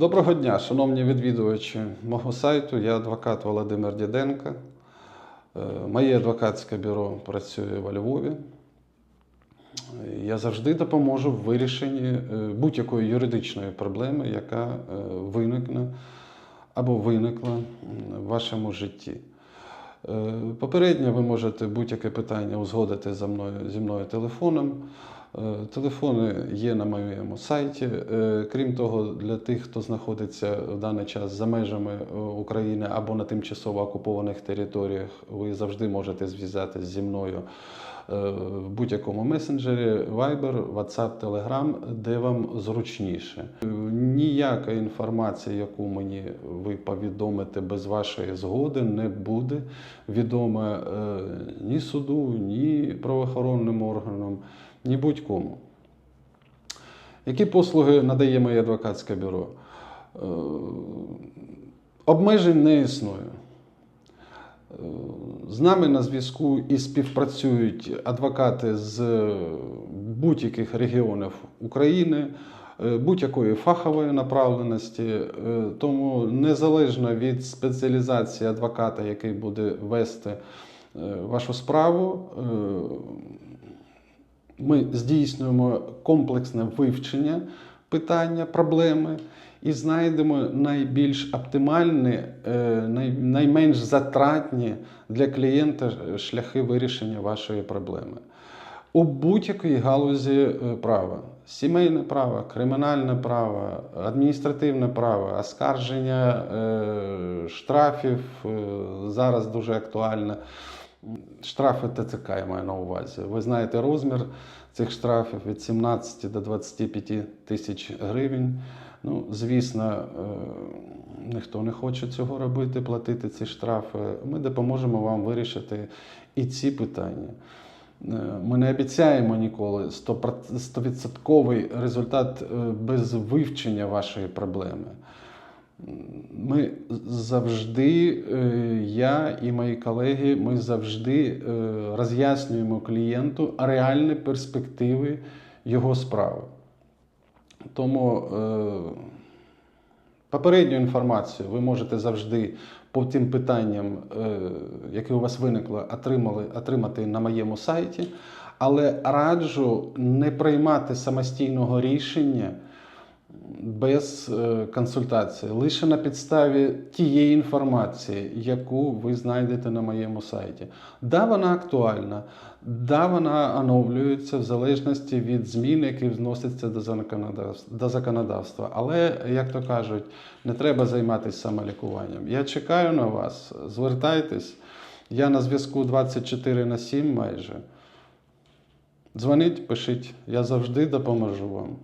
Доброго дня, шановні відвідувачі мого сайту. Я адвокат Володимир Діденко. Е, Моє адвокатське бюро працює во Львові. Я завжди допоможу в вирішенні е, будь-якої юридичної проблеми, яка е, виникне або виникла в вашому житті. Е, Попередньо ви можете будь-яке питання узгодити за мною, зі мною телефоном. Е, Телефони є на моєму сайті. Е, Крім того, для тих, хто знаходиться в даний час за межами е, України або на тимчасово окупованих територіях, ви завжди можете зв'язатися зі мною в будь-якому месенджері, Viber, WhatsApp, Telegram, де вам зручніше. Ніяка інформація, яку мені ви повідомите без вашої згоди, не буде відома ні суду, ні правоохоронним органам, ні будь-кому. Які послуги надає моє адвокатське бюро? Е, Обмежень не існує. Е, З нами на зв'язку і співпрацюють адвокати з будь-яких регіонів України, е, будь-якої фахової направленості. Тому незалежно від спеціалізації адвоката, який буде вести вашу справу, ми здійснюємо комплексне вивчення питання, проблеми і знайдемо найбільш оптимальні, е, найменш затратні для клієнта шляхи вирішення вашої проблеми. У будь-якій галузі е, права: сімейне право, кримінальне право, адміністративне право, оскарження е, штрафів зараз дуже актуально. Штрафи ТЦК я маю на увазі. Ви знаєте розмір цих штрафів від 17 до 25 тисяч гривень. Ну, звісно, е, ніхто не хоче цього робити, платити ці штрафи. Ми допоможемо вам вирішити і ці питання. Е, Ми не обіцяємо ніколи 100% 100% результат е, без вивчення вашої проблеми. Ми завжди, е, я і мої колеги, ми завжди е, роз'яснюємо клієнту реальні перспективи його справи. Тому е, попередню інформацію ви можете завжди по тим питанням, е, які у вас виникли, отримали, отримати на моєму сайті. Але раджу не приймати самостійного рішення без е, консультації, лише на підставі тієї інформації, яку ви знайдете на моєму сайті. Да, вона актуальна, да, вона оновлюється в залежності від змін, які вносяться до законодавства. Але, як то кажуть, не треба займатися самолікуванням. Я чекаю на вас, звертайтесь. Я на зв'язку 24 на 7 майже. Дзвоніть, пишіть, я завжди допоможу вам.